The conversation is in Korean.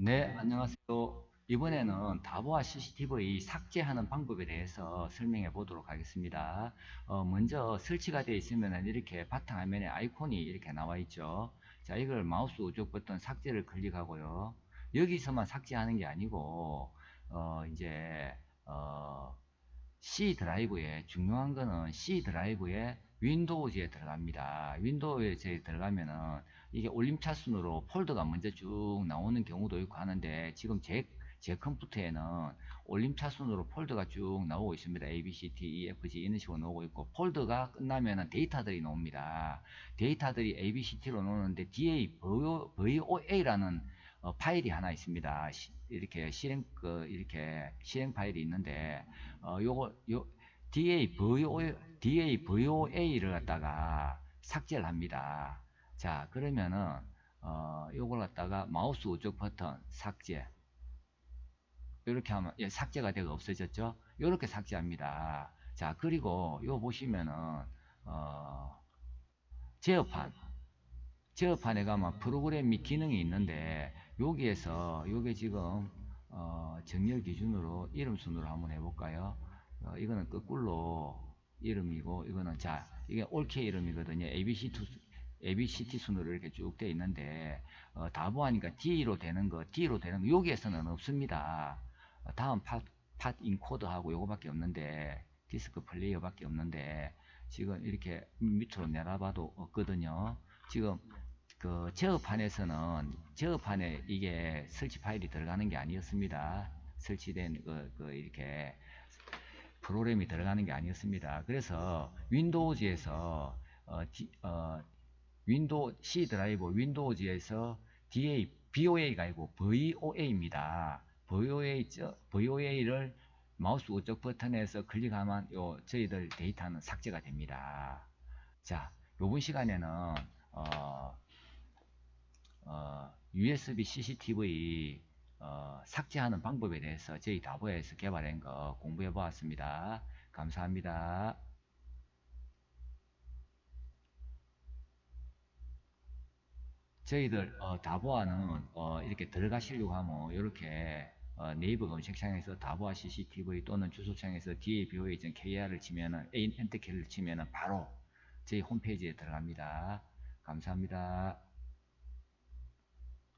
네, 안녕하세요. 이번에는 다보아 CCTV 삭제하는 방법에 대해서 설명해 보도록 하겠습니다. 어, 먼저 설치가 되어 있으면 이렇게 바탕화면에 아이콘이 이렇게 나와 있죠. 자, 이걸 마우스 우측 버튼 삭제를 클릭하고요. 여기서만 삭제하는 게 아니고, 어, 이제, 어, C 드라이브에 중요한 거는 C 드라이브에 윈도우즈에 들어갑니다. 윈도우즈에 들어가면은 이게 올림차 순으로 폴더가 먼저 쭉 나오는 경우도 있고 하는데 지금 제, 제 컴퓨터에는 올림차 순으로 폴더가 쭉 나오고 있습니다. A, B, C, D, E, F, G 이런 식으로 나오고 있고 폴더가 끝나면은 데이터들이 나옵니다. 데이터들이 A, B, C, T로 나오는데 DA, VOA라는 어, 파일이 하나 있습니다. 시- 이렇게 실행 그 이렇게 실행 파일이 있는데 어, 요거 요 DA, VO, DA, VOA를 갖다가 삭제를 합니다. 자, 그러면은, 어, 요걸 갖다가 마우스 우측 버튼 삭제. 이렇게 하면, 예, 삭제가 되고 없어졌죠? 요렇게 삭제합니다. 자, 그리고 요 보시면은, 어, 제어판. 제어판에 가면 프로그램 및 기능이 있는데, 여기에서, 요게 지금, 어, 정렬 기준으로 이름 순으로 한번 해볼까요? 어, 이거는 거꾸로 이름이고, 이거는 자, 이게 올케 이름이거든요. ABC 투, ABCT 순으로 이렇게 쭉 돼 있는데, 어, 다보하니까 D로 되는 거, D로 되는 거, 여기에서는 없습니다. 어, 다음 팟, 팟 인코드하고 요거밖에 없는데, 디스크 플레이어밖에 없는데, 지금 이렇게 밑으로 내려봐도 없거든요. 지금 그 제어판에서는 제어판에 이게 설치 파일이 들어가는 게 아니었습니다. 설치된 그, 그 이렇게 프로그램이 들어가는 게 아니었습니다. 그래서 윈도우즈에서 어, 디- 어, 윈도우 C 드라이브 윈도우즈에서 DA BOA가 아니고 VOA입니다. VOA VOA를 마우스 우측 버튼에서 클릭하면 요 저희들 데이터는 삭제가 됩니다. 자, 요번 시간에는 어, 어, USB CCTV 어, 삭제하는 방법에 대해서 저희 다보에서 개발한 거 공부해 보았습니다. 감사합니다. 저희들 어, 다보아는 어, 이렇게 들어가시려고 하면 이렇게 어, 네이버 검색창에서 다보아 CCTV 또는 주소창에서 daboa.kr을 치면은 엔터키를 치면은 바로 저희 홈페이지에 들어갑니다. 감사합니다.